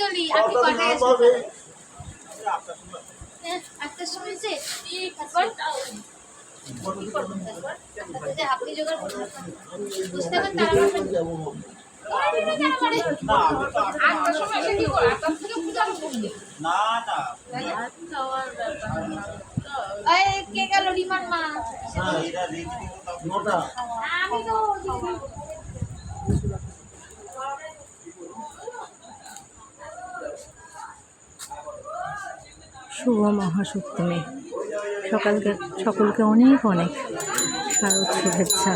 পুষ্পাঞ্জলি আপনি কটায় আসবেন হ্যাঁ, আটটার সময় যে আপনি জোগাড় করবেন বুঝতে পারেন তারা এসে কি গেল? রিমান মা। নটা। আমি তো শুভ মহাসপ্তমী। সকালকে, সকলকে অনেক অনেক শারদ শুভেচ্ছা।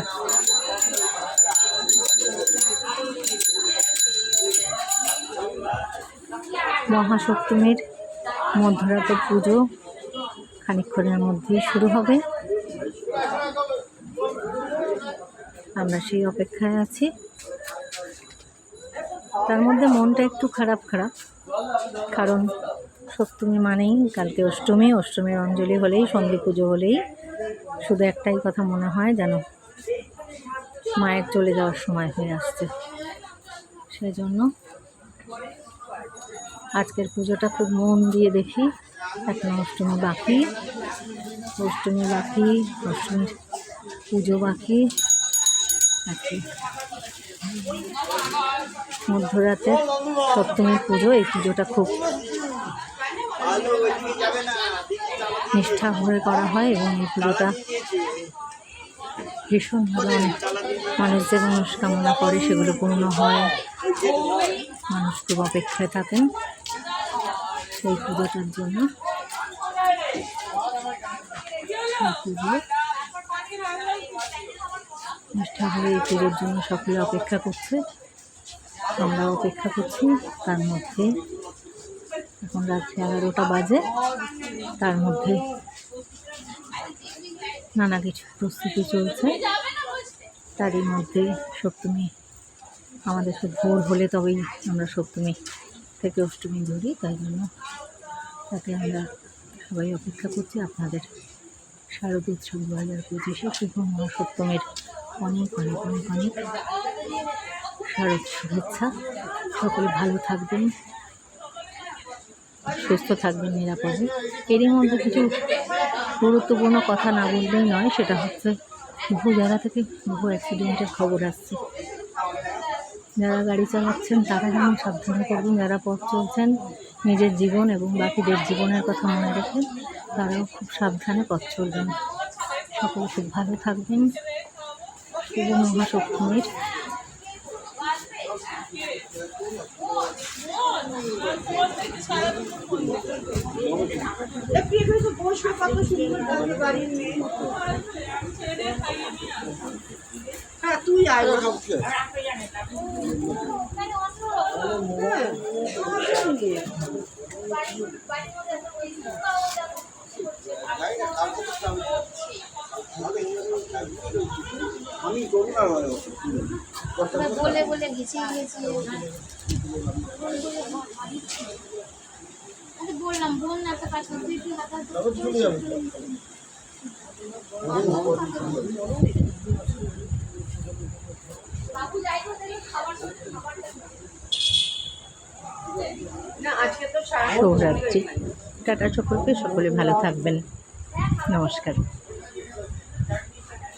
মহাসপ্তমীর মধ্যরাতের পুজো খানিক্ষণের মধ্যেই শুরু হবে। আমরা সেই অপেক্ষায় আছি। তার মধ্যে মনটা একটু খারাপ খারাপ, কারণ সপ্তমী মানেই কালকে অষ্টমী, অষ্টমীর অঞ্জলি হলেই, সন্ধি পুজো হলেই। শুধু একটাই কথা মনে হয় যেন, মায়ের চলে যাওয়ার সময় হয়ে আসছে। সেই জন্য আজকের পুজোটা খুব মন দিয়ে দেখি। এখন অষ্টমী বাকি অষ্টমী বাকি অষ্টমীর পুজো বাকি আর কি মধ্যরাতের সপ্তমীর পুজো, এই পুজোটা খুব নিষ্ঠা ভরে করা হয় এবং এই পুজোটা ভীষণভাবে মানুষ যে মনস্কামনা করে সেগুলো পূর্ণ হয়। মানুষ খুব অপেক্ষায় থাকেন সেই পুজোটার জন্য। নিষ্ঠা ভরে এই পুজোর জন্য সকলে অপেক্ষা করছে। আমরাও অপেক্ষা করছি, তার মধ্যে এখন রাত্রি এগারোটা বাজে। তার মধ্যে নানা কিছু প্রস্তুতি চলছে। তারই মধ্যে সপ্তমী আমাদের সব ভোর হলে তবেই আমরা সপ্তমী থেকে অষ্টমী ধরি। তাই জন্য তাতে আমরা সবাই অপেক্ষা করছি আপনাদের শারদ উৎসব দু হাজার পঁচিশে শুভ মহাসপ্তমীর অনেক অনেক অনেক অনেক শারদ শুভেচ্ছা। সকলে ভালো থাকবেন। সুস্থ থাকবেন, নিরাপদে। এরই মধ্যে কিছু গুরুত্বপূর্ণ কথা না বললেই নয়, সেটা হচ্ছে বহু জায়গা থেকে বহু অ্যাক্সিডেন্টের খবর আসছে। যারা গাড়ি চালাচ্ছেন, তারা যেমন সাবধানে করবেন যারা পথ চলছেন, নিজের জীবন এবং বাকিদের জীবনের কথা মনে রেখে তারাও খুব সাবধানে পথ চলবেন। সকলে খুব ভালো থাকবেন। শুভ মহাসপ্তমীর। হ্যাঁ তুই আয় আমি করব না আমরা বলে বলে গেছি গেছি বললাম বোন না তো কাজ করতে শুভরাত্রি। টাটা সকলকে সকলে ভালো থাকবেন। নমস্কার।